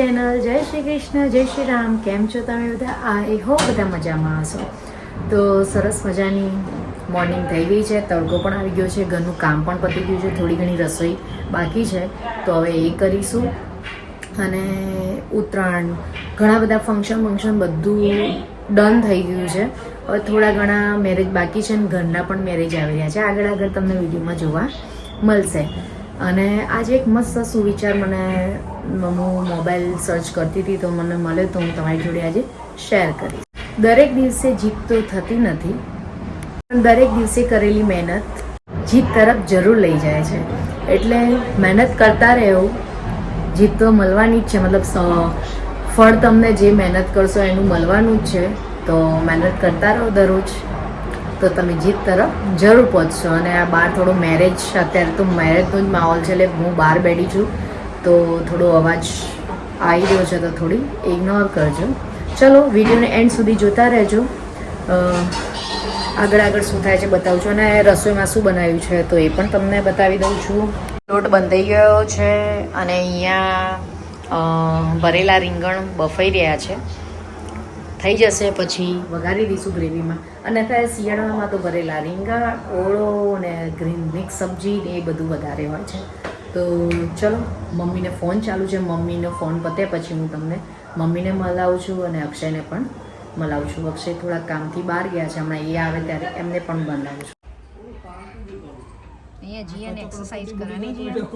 Channel જય શ્રી કૃષ્ણ જય શ્રી રામ કેમ છો તમે બધા? આઈ હો બધા મજામાં હશો. તો સરસ મજાની મોર્નિંગ થઈ ગઈ છે, તડકો પણ આવી ગયો છે, ઘરનું કામ પણ પતી ગયું છે, થોડી ઘણી રસોઈ બાકી છે. તો હવે એ કરીશું. અને ઉત્તરાયણ, ઘણા બધા ફંક્શન ફંક્શન બધું ડન થઈ ગયું છે. હવે થોડા ઘણા મેરેજ બાકી છે ને ઘરના પણ મેરેજ આવી રહ્યા છે. આગળ આગળ તમને વિડીયોમાં જોવા મળશે. અને આજે એક મસ્ત સુવિચાર મને હું મોબાઈલ સર્ચ કરતી હતી, તો મને મળ્યો તો હું તમારી જોડે આજે શેર કરીશ. દરેક દિવસે જીત તો થતી નથી, પણ દરેક દિવસે કરેલી મહેનત જીત તરફ જરૂર લઈ જાય છે. એટલે મહેનત કરતા રહેવું, જીત તો મળવાની જ છે, મતલબ ફળ તમને જે મહેનત કરશો એનું મળવાનું જ છે. તો મહેનત કરતા રહો દરરોજ. તો તમે જીત તરફ જરૂર પહોંચશો. અને આ બહાર થોડો મેરેજ અત્યારે તો મેરેજનો જ માહોલ છે, એટલે હું બહાર બેઠી છું. તો થોડો અવાજ આવી રહ્યો છે, તો થોડી ઇગ્નોર કરજો. ચલો, વિડીયોને એન્ડ સુધી જોતા રહેજો. આગળ આગળ શું થાય છે બતાવું છું. અને રસોઈમાં શું બનાવ્યું છે તો એ પણ તમને બતાવી દઉં છું. લોટ બંધાઈ ગયો છે. અને અહીંયા ભરેલા રીંગણ બફાઈ રહ્યા છે. થઈ જશે પછી વઘારી દઈશું ગ્રેવીમાં. અને અત્યારે શિયાળામાં તો ભરેલા રીંગણ ઓળો ને ગ્રીન મિક્સ સબ્જી ને એ બધું વધારે હોય છે. તો ચલો મમ્મીને ફોન ચાલુ છે. મમ્મીનો ફોન પતે પછી હું તમને મમ્મીને મળાવું છું અને અક્ષયને પણ મળાવું છું. અક્ષય થોડા કામથી બહાર ગયા છે. હમણાં એ આવે ત્યારે એમને પણ બનાવું છું. અહીંયા જીયાને એક્સરસાઇઝ કરવાની જીયા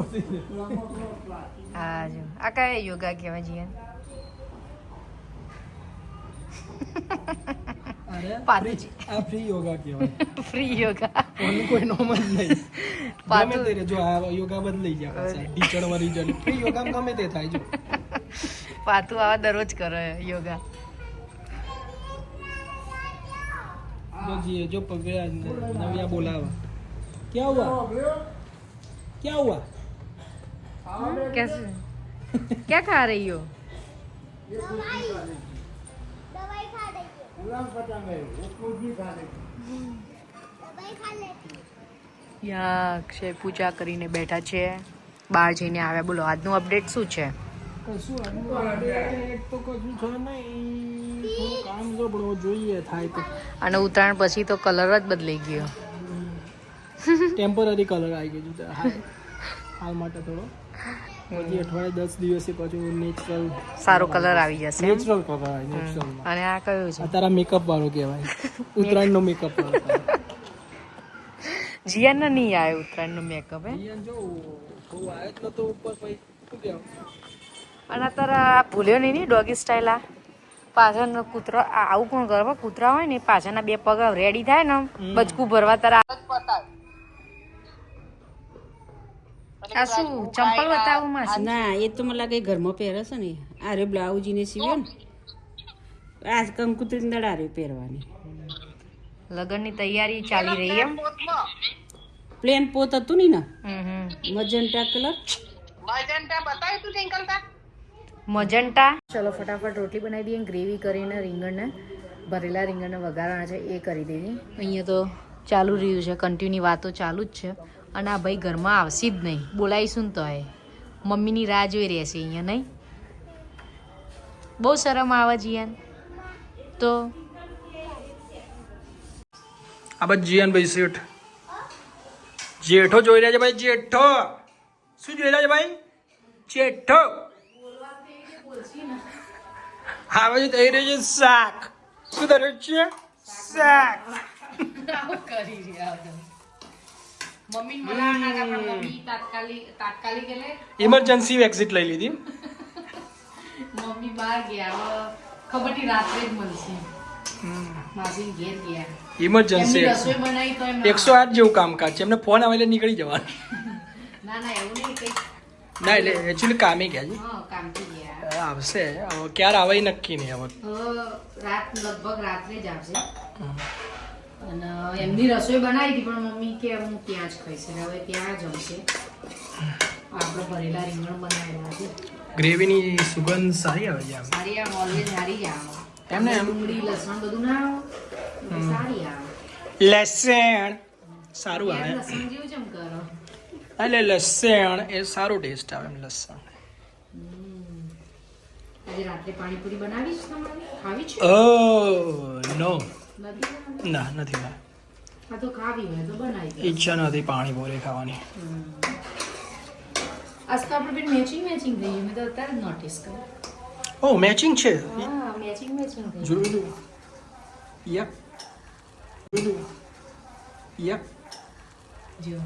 હા જો આ કયા યોગા કહેવાય જીયાન? અરે પાતુજી. આ ફ્રી યોગા કહેવાય ફ્રી યોગા ઓનું કોઈ નોમ જ નહીં પાતુ- ગમે તે રે, જો આ યોગા બદલાઈ જાય પાછા. ઢીચણ વળી જાય ફ્રી યોગા ગમે તે થાય જો પાતુ આવા દરરોજ કરે યોગા જો જીએ જો પકડ્યા જ ને. નવ્યા બોલાવા ક્યાં હુઆ ક્યાં હુઆ कैसे क्या खा रही हो दवाई खा रही है दवाई खा लेती યા અક્ષય પૂજા કરીને બેઠા છે બહાર જઈને આવ્યા બોલો આજનું અપડેટ શું છે કશું આનું update તો કશું છે નહીં થોડું કામ ગબડો જોઈએ થાય તો અને ઉત્તરાયણ પછી તો કલર જ બદલાઈ ગયો ટેમ્પરરી કલર આવી ગયો છે હાલ હાલ માટે થોડો પછી અઠવાડિયે દસ દિવસે પાછું નેચરલ સારો કલર આવી જશે નેચરલ કલર આવે નેચરલ અને આ કયો છે? તારા મેકઅપ વાળો કહેવાય. ઉત્તરાયણનો મેકઅપ વાળો જીયાને નહીં આવ્યો ઉત્તરાયણનો મેકઅપ હે જો બહુ આવ્યો જ નતો ઉપર પછી શું કહેવાય? અને તારા આ ભૂલ્યો નહીં ની ડોગી સ્ટાઇલ આ? પાછળનો કૂતરો આવું કોણ કરે કૂતરા હોય ને પાછળના બે પગ રેડી થાય ને બચકું ભરવા તારા આ શું ચંપલ બતાવું માસી ના એ તો મને લાગે ઘરમાં પહેરે છે ને. આ રે બ્લાઉઝ ને સીવ્યો ને. આ કંકુત્રી દડા રે પહેરવાની. લગનની તૈયારી ચાલી રહી એમ? પ્લેન પોત હતું ને ને હમ બતાવ્યું તું કલર મજન્ટા ચલો ફટાફટ રોટલી બનાવી દઈએ ગ્રેવી કરીને રીંગણને ભરેલા રીંગણને વઘારવાના છે એ કરી દઈએ અહીંયા તો ચાલુ રહ્યું છે કન્ટિન્યુ વાતો ચાલુ જ છે. અને આ ભાઈ ઘરમાં આવશે જ નહીં. બોલાવીશું ને તો એ મમ્મીની રાહ જોઈ રહેશે અહીંયા નહીં? બહુ શરમ આવે જીયાન. તો? આ બસ જીયાન ભાઈ શેઠ. જેઠો જોઈ રહ્યા છે ભાઈ જેઠો. શું જોઈ રહ્યા છે ભાઈ? જેઠો. હા ભાઈ થઈ રહ્યું છે શાક. શું ધર્યું છે? શાક. કરી બોલાવવાના હતા પણ મમ્મી તાત્કાલિક તાત્કાલિક એટલે ઇમરજન્સી એક્ઝિટ લઈ લીધી. મમ્મી બહાર ગયા ખબર નહીં રાત્રે જ મળશે. માસી ઘેર ગયા. ઇમરજન્સી એકસો આઠ જેવું કામકાજ છે. એમને ફોન આવે એટલે નીકળી જવાનું. ના ના એવું નહીં કંઈક ના એટલે એકચ્યુઅલી કામે ગયા છે. આવશે. ક્યારે આવે નક્કી નહીં હવે. હવે રાત લગભગ રાત્રે જ આવશે. અને એમની રસોઈ બનાવી હતી પણ મમ્મી કે હું ત્યાં જ ખાઈશ. એટલે હવે ત્યાં જમશે આપણે ભરેલા રીંગણ બનાવેલા છે. ગ્રેવીની સુગંધ સારી આવે છે સારી આવે ઓલવેઝ સારી આવે. એમને એમ ડુંગળી લસણ બધું ના આવે સારી આવે. લસણ સારું આવે. લસણ જેવું જેમ કરો. એટલે લસણ એ સારું ટેસ્ટ આવે એમ લસણ. આજે રાત્રે પાણીપુરી બનાવીશ તમારે? ખાવી છે? ઓ નો? ના નથી દે. ઈચ્છા નથી પાણી ભોરે ખાવાની. આજ તો આપણે બેન મેચિંગ મેચિંગ થઈ મેં તો અત્યારે જ નોટિસ કર્યું ઓ મેચિંગ છે? હા મેચિંગ મેચિંગ થઈ જોયું તું? યપ. જોયું તું? યપ. જો.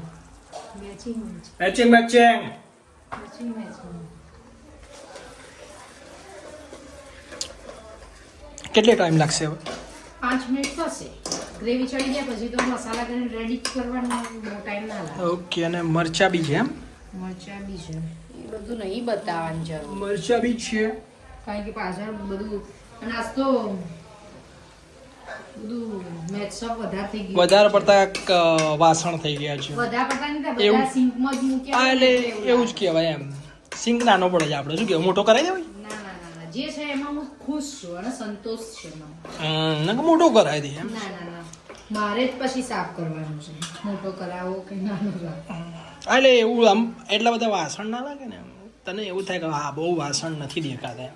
Matching matching matching matching matching matching કેટલો ટાઈમ લાગશે હવે? પાંચ મિનિટ થશે. ગ્રેવી ચડી જાય પછી તો મસાલા કરીને રેડી કરવાનો બહુ ટાઈમ ના લાગે. ઓકે અને મરચા બી છે એમ? મરચા બી છે. એ બધું નહીં બતાવવાની જરૂર. મરચા બી છે? કારણ કે પાછળ બધું અને આજ તો વધારે વધારે પડતા વાસણ થઈ ગયા છે. એવું- એવું જ કહેવાય એમ. સિંક નાનો પડે છે આપણે. શું કહેવાય? મોટો કરાવી દેવાય જે છે એમાં હું ખુશ છું અને સંતોષ છે મને. હમ, મોટો કરાવી દે ના ના ના. મારે જ પછી સાફ કરવાનું છે. મોટો કરાવો કે નાનો કરાવો? એટલે એવું આમ એટલા બધા વાસણ ના લાગે ને તને એવું થાય કે હા બહુ વાસણ નથી દેખાતા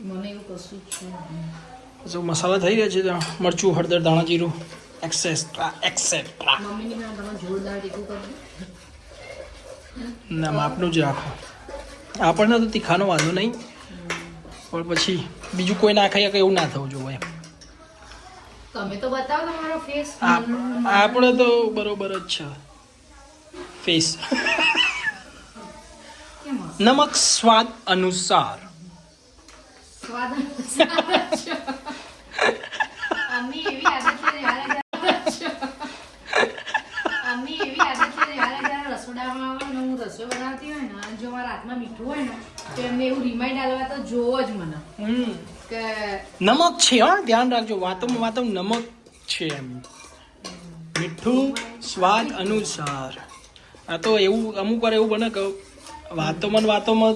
મને એવું કશું જ છે જો મસાલા થઈ ગયા છે તો મરચું હળદર દાણા જીરું એક્સેસ્ટ્રા એક્સેટ્રા મમ્મીની તમે જોરદાર ટીકું કરી ના માપનું જ રાખો. આપણને તો તીખાનો વાંધો નહીં. પણ પછી બીજું કોઈ ના ખાઈ શકે એવું ના થવું જોઈએ. તમે તો બતાવો તમારો ફેસ આપ- આપણે તો બરોબર જ છે. ફેસ નમક સ્વાદ અનુસાર. સ્વાદ અમ્મી એવી આદત છે જ્યારે અમ્મી એવી આદત છે જ્યારે જ્યારે રસોડામાં આવે ને હું રસોઈ બનાવતી હોય ને અને જો મારા હાથમાં મીઠું હોય ને તો એમને એવું રિમાઇન્ડ આલવા તો જોવો જ મને હમ કે નમક છે હા ધ્યાન રાખજો વાતોમાં વાતો નમક છે એમ. મીઠું સ્વાદ અનુસાર. આ તો એવું અમુક વાર એવું બને કે વાતોમાં વાતોમાં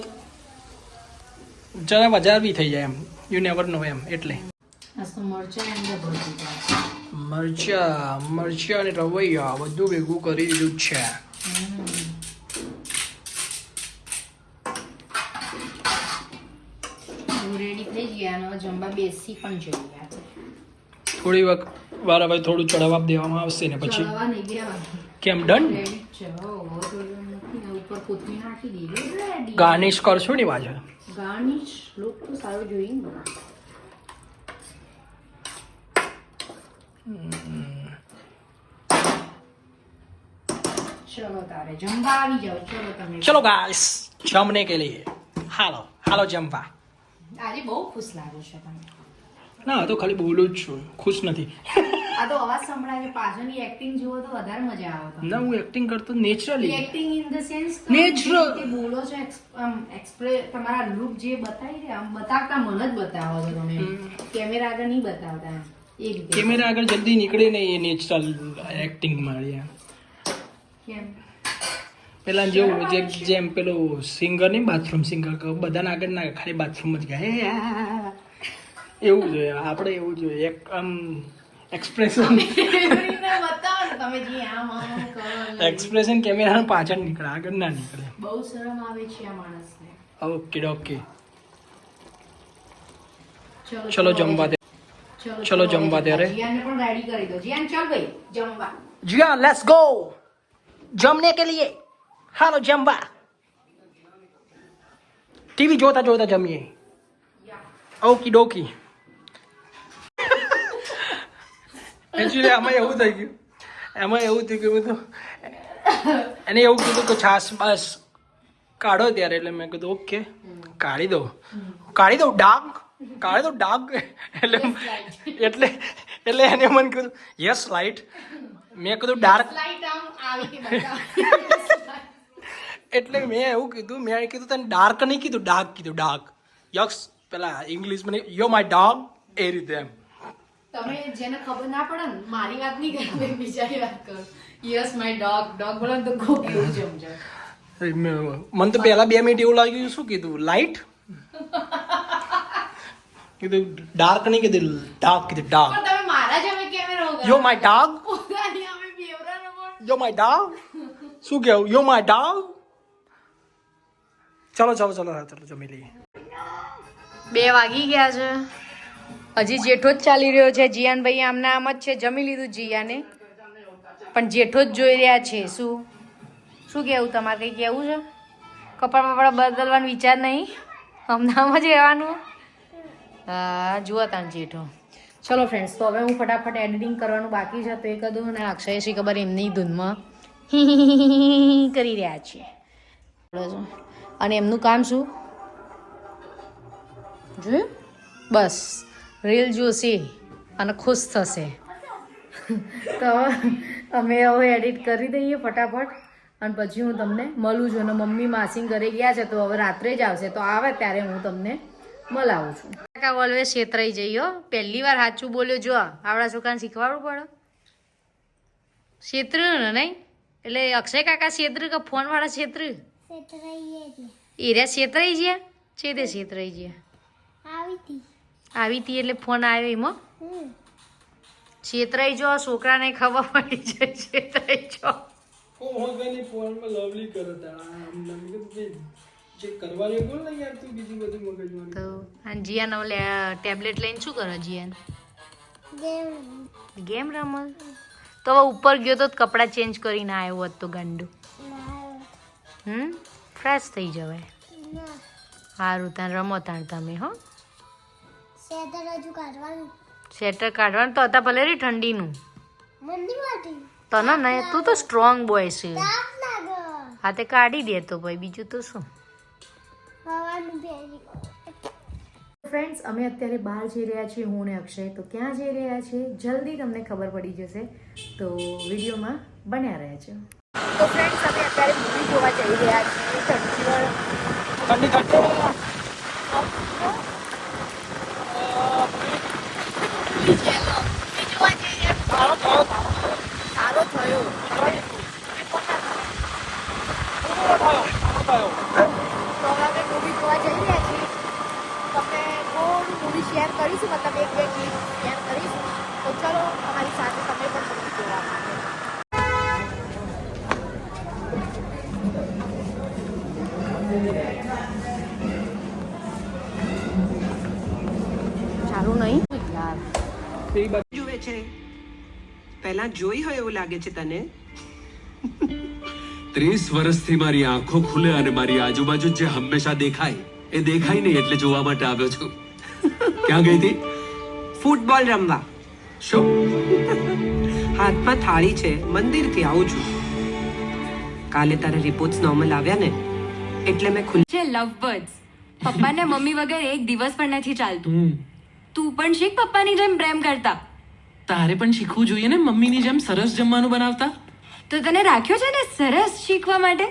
જરા વધારે બી થઈ જાય એમ. યુ નેવર નો એમ એટલે. મરચા મરચા અને રવૈયા બધું ભેગું કરી દીધું છે રેડી થઈ ગયા અને હવે જમવા બેસી પણ જઈએ આજે. થોડી વખત વાર હવે થોડું ચડાવવા દેવામાં આવશે ને પછી? ચડવા નહીં દેવાનું કેમ ડન રેડી જ છે હો હવે થોડું મૂકીને ઉપર કોથમીર નાખી દીધી. રેડી ગાર્નિશ કરશો ને પાછળ ગાર્નિશ લુક તો સારું જોઈએ ને. ચલો તારે જમવા આવી જાઓ. ચલો તમે. આજે બહુ ખુશ લાગો છો તમે ના તો ખાલી બોલું જ છું. ખુશ નથી. આ તો અવાજ સંભળાય પાછળની એક્ટિંગ જુઓ તો વધારે મજા આવે ના હું એક્ટિંગ કરતો naturally acting in the sense natural કે બોલો છો એક્સપ્રેસ તમારા લુક જે બતાવી રહ્યા આમ બતાવતા મને જ બતાવો છો તમે. કેમેરા આગળ નહીં બતાવતા કેમેરા આગળ જલ્દી નીકળે નહીં એ નેચરલ એક્ટિંગ મારી. કેમ? પેલા જેવું જે જેમ પેલું સિંગર નહીં બાથરૂમ સિંગર બધાના આગળ ના ખાલી બાથરૂમ જ ગાય એવું જોઈએ આપણે એવું જોઈએ એક આમ એક્સપ્રેશન. એક્સપ્રેશન કેમેરા પાછળ નીકળે આગળ ના નીકળે. બહુ શરમ આવે છે આ માણસને ઓકે ઓકે ચલો જમવા દે ચલો જમવા જમવા ત્યારે. જીયાને પણ રેડી કરી દો. જીયાન ચાલ ભાઈ જમવા. જીયા લેટ્સ ગો જમને કે લીએ? હાલો જમવા. ટીવી જોતા જોતા જમીએ. ઓકી ડોકી. એકચ્યુઅલી આમાં એવું થઈ ગયું. એમાં એવું થઈ ગયું બધું. એને એવું કીધું કે છાસ બસ કાઢો ત્યારે એટલે મેં કીધું ઓકે કાઢી દો કાઢી દઉં ડાક? કાઢી દઉં ડાક? એટલે એટલે એટલે એને મને કીધું યસ લાઈટ મેં કીધું ડાર્ક લાઈટ આમ આવી કે બતાવો એટલે મેં એવું કીધું મેં કીધું તને ડાર્ક નહીં કીધું? ડાર્ક કીધું ડાર્ક યક્સ પેલા ઇંગ્લિશમાં યો માય ડોગ એ રીતે એમ. તમે જેને ખબર ના પડે ને મારી વાત નહીં કરે બીજાની વાત કરો. યસ માય ડોગ ડોગ બોલો તો ખૂબ એવું સમજાય મેં- મને તો પહેલા બે મિનિટ એવું લાગ્યું શું કીધું? લાઈટ કીધું ડાર્ક નહીં કીધું ડાર્ક કીધું ડાર્ક તમે મારા જ અમે કેમ રહો yo my dog yo my dog શું કેવું યો માય ડોગ ચાલો ચાલો ચાલો હા ચાલો જમી લઈએ. બે વાગી ગયા છે. હજી જેઠો જ ચાલી રહ્યો છે. જીયાનભાઈ આમના આમ જ છે. જમી લીધું જીયાને. પણ જેઠો જ જોઈ રહ્યા છે. શું? શું કહેવું? તમારે કંઈ કહેવું છે? કપડાં બપડા બદલવાનો વિચાર નહીં? હમણાં જ રહેવાનું? હા જુઓ તાન જેઠો. ચલો ફ્રેન્ડ્સ તો હવે હું ફટાફટ એડિટિંગ કરવાનું બાકી છે. તો એ કદું અને અક્ષય શી ખબર એમની ધૂનમાં કરી રહ્યા છે અને એમનું કામ શું? જોયું બસ. રીલ જોશે અને ખુશ થશે. તો અમે હવે એડિટ કરી દઈએ ફટાફટ. અને પછી હું તમને મળું છું અને મમ્મી માસી ઘરે ગયા છે તો હવે રાત્રે જ આવશે. તો આવે ત્યારે હું તમને મળાવું છું. કાકા ઓલવેઝ છેતરાઈ જઈયો પહેલી વાર સાચું બોલ્યો જો. આવડા છોકરાને શીખવાડવું પડે. છેતર્યું ને નહીં? એટલે અક્ષય કાકા છેતર્યું કે ફોનવાળા છેતર્યું? એરિયા છેતરાઈ ગયા છે તે છેતરાઈ ગયા આવી હતી આવી હતી એટલે ફોન આવ્યો એમાં છેતરાઈ જો છોકરાને ખબર પડી જાય છેતરાઈ જો. ટેબ્લેટ લઈને શું કરો જીયાન? ગેમ રમો. તો હવે ઉપર ગયો તો કપડાં ચેન્જ કરીને આવ્યો હોત તો ગાંડું. હમ? ફ્રેશ થઈ જવાય ના સારું ત્યાં રમો તાણ તમે હો. શેટર હજુ કાઢવાનું. તો હતા ભલે રી ઠંડીનું. તને ને તું તો સ્ટ્રોંગ બોય છે. હા તે કાઢી દે તો ભાઈ બીજું તો શું? ફ્રેન્ડ્સ અમે અત્યારે બહાર જઈ રહ્યા છીએ હું ને અક્ષય. તો ક્યાં જઈ રહ્યા છીએ? જલ્દી તમને ખબર પડી જશે. તો વિડીયોમાં બન્યા રહ્યા છે તો ફ્રેન્ડ્સ અમે અત્યારે મૂવી જોવા જઈ રહ્યા છીએ. ઠંડી ઠંડી સારો થયો તો હવે અમે મૂવી જોવા જઈ રહ્યા છીએ તમને થોડું મૂવી શેર કરીશું મતલબ એક બે ક્લિપ શેર કરીશું તો ચલો અમારી સાથે તમે પણ મૂવી જોવા માટે સારું નહીં યાર પેલી બાજુ જુએ છે પહેલા જોઈ હોય એવું લાગે છે તને? ત્રીસ વર્ષથી મારી આંખો ખુલે અને મારી આજુબાજુ જે હંમેશા દેખાય એ દેખાય નહીં એટલે જોવા માટે આવ્યો છું. ક્યાં ગઈ હતી? ફૂટબોલ રમવા. શું? હાથમાં થાળી છે મંદિરથી આવું છું. કાલે તારા રિપોર્ટ્સ નોર્મલ આવ્યા ને એટલે મેં ખુલ્લી છે લવ બર્ડ્સ પપ્પાને મમ્મી વગર એક દિવસ પણ નથી ચાલતું. તું પણ શીખ પપ્પાની જેમ પ્રેમ કરતા. તારે પણ શીખવું જોઈએ ને મમ્મીની જેમ સરસ જમવાનું બનાવતા? તો તને રાખ્યો છે ને સરસ શીખવા માટે?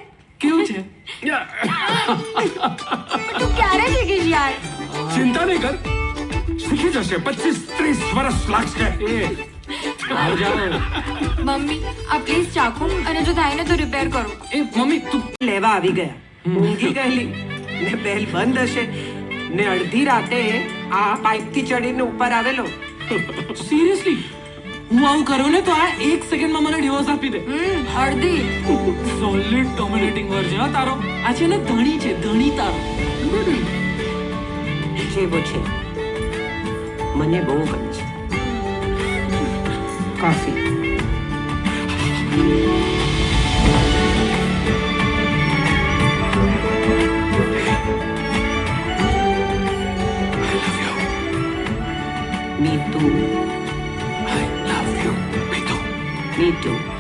કેવું છે? તું ક્યારે શીખીશ યાર? ચિંતા નહીં કર. શીખી જશે. પચીસ ત્રીસ વર્ષ લાગશે. મમ્મી આ પ્લીઝ ચાખો અને જો થાય ને તો રિપેર કરો. એ મમ્મી તું લેવા આવી ગયા. ઊંઘી ગયેલી. ને બેલ બંધ હશે. ને અડધી રાતે આ પાઇપથી ચડીને ઉપર આવેલો. સિરિયસલી હું આવું કરું ને તો આ એક સેકન્ડમાં મને ડિવોર્સ આપી દે. અડધી સોલિડ ડોમિનેટિંગ વર્જન હા તારો. આ છે ને ધણી છે ધણી તારો. જેવો છે મને બહુ ગમે છે. Coffee. do.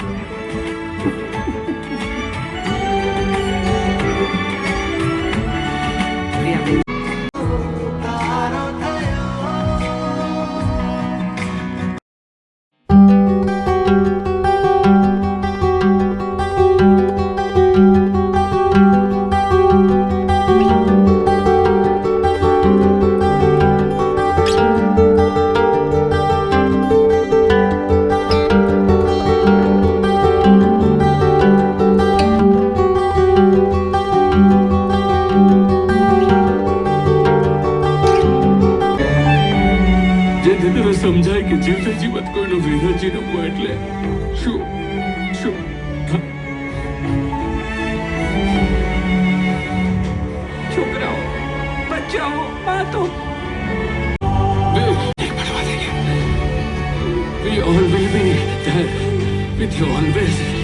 to unveil.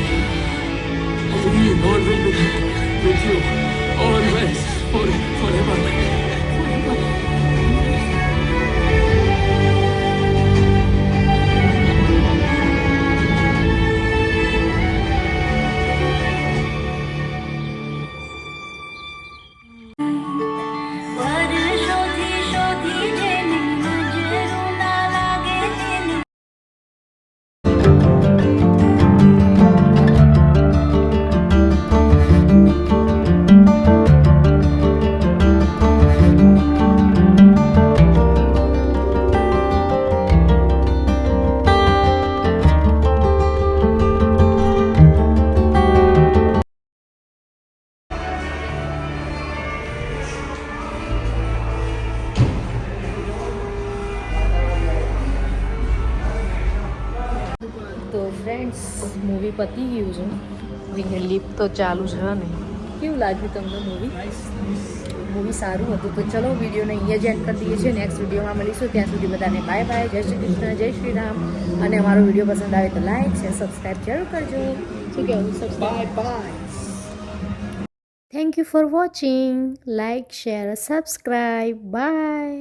Friends movie પતી ગયું છે. અહીંયા તો ચાલુ છે ને. કેવું લાગ્યું તમને મૂવી મૂવી સારું હતું. તો ચલો વિડીયોને અહીંયા જ એન્ડ કરી દઈએ છીએ. નેક્સ્ટ વિડીયોમાં મળીશું. ત્યાં સુધી બધાને બાય બાય જય શ્રી કૃષ્ણ જય શ્રી રામ. અને અમારો વીડિયો પસંદ આવે તો લાઈક છે સબસ્ક્રાઈબ જરૂર કરજો. શું કહેવું? Bye bye thank you for watching like share subscribe bye